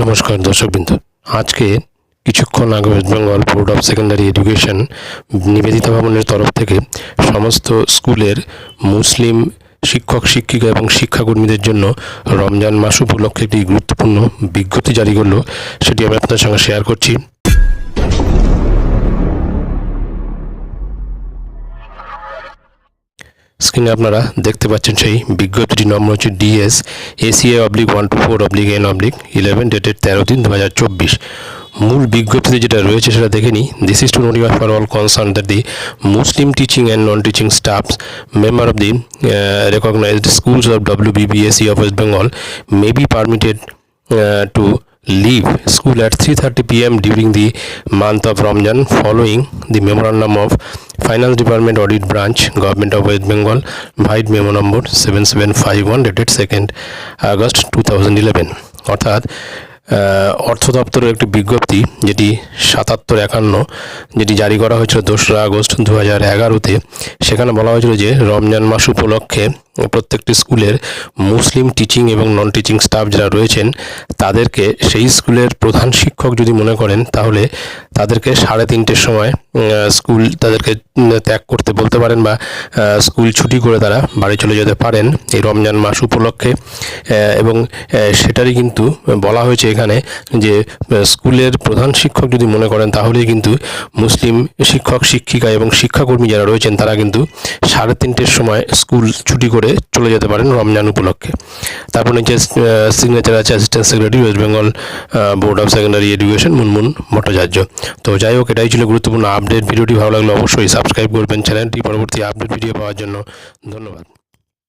নমস্কার দর্শকবৃন্দ। আজকে কিছুক্ষণ আগে West Bengal board of secondary education Nivedita ভবনের তরফ থেকে সমস্ত স্কুলের মুসলিম শিক্ষক, শিক্ষিকা এবং শিক্ষাকর্মীদের জন্য রমজান মাস উপলক্ষে একটি গুরুত্বপূর্ণ বিজ্ঞপ্তি জারি করল। সেটি আমি আপনার সঙ্গে শেয়ার করছি। স্ক্রিনে আপনারা দেখতে পাচ্ছেন সেই বিজ্ঞপ্তিটি নম্বর হচ্ছে DS ACA oblique one two four oblique N oblique eleven ডেটের তেরো তিন দু হাজার চব্বিশ। মূল বিজ্ঞপ্তিতে যেটা রয়েছে সেটা দেখে নিই। This is to notify for all concern that the Muslim teaching and non teaching staffs member of the recognised schools of W BBSE of West Bengal may be permitted to leave school at 3:30 pm during the month of Ramadan following the memorandum of Finance Department Audit Branch, Government of West Bengal Vide memo number 7751 dated 2nd August 2011 অর্থাৎ অর্থ দপ্তরের একটি বিজ্ঞপ্তি যেটি সাতাত্তর একান্ন, যেটি জারি করা হয়েছিল দোসরা আগস্ট দু হাজার এগারোতে, সেখানে বলা হয়েছিল যে রমজান মাস উপলক্ষে প্রত্যেকটি স্কুলের মুসলিম টিচিং এবং নন টিচিং স্টাফ যারা রয়েছেন, তাদেরকে সেই স্কুলের প্রধান শিক্ষক যদি মনে করেন, তাহলে তাদেরকে সাড়ে তিনটের সময় স্কুল তাদেরকে ত্যাগ করতে বলতে পারেন বা স্কুল ছুটি করে তারা বাড়ি চলে যেতে পারেন এই রমজান মাস উপলক্ষে। এবং সেটারই কিন্তু বলা হয়েছে এখানে যে স্কুলের প্রধান শিক্ষক যদি মনে করেন, তাহলেই কিন্তু মুসলিম শিক্ষক, শিক্ষিকা এবং শিক্ষাকর্মী যারা রয়েছেন, তারা কিন্তু সাড়ে তিনটের সময় স্কুল ছুটি করে চলে যেতে পারেন রমজান উপলক্ষে। তারপর নিচে সিগনেচার আছে assistant secretary West Bengal board of secondary education Munmun Bhattacharya. তো যাই হোক, এটাই ছিল গুরুত্বপূর্ণ আপডেট ভিডিওটি ভালো লাগলে অবশ্যই সাবস্ক্রাইব করবেন। চ্যানেলটি পরবর্তী আপডেট ভিডিও পাওয়ার জন্য ধন্যবাদ।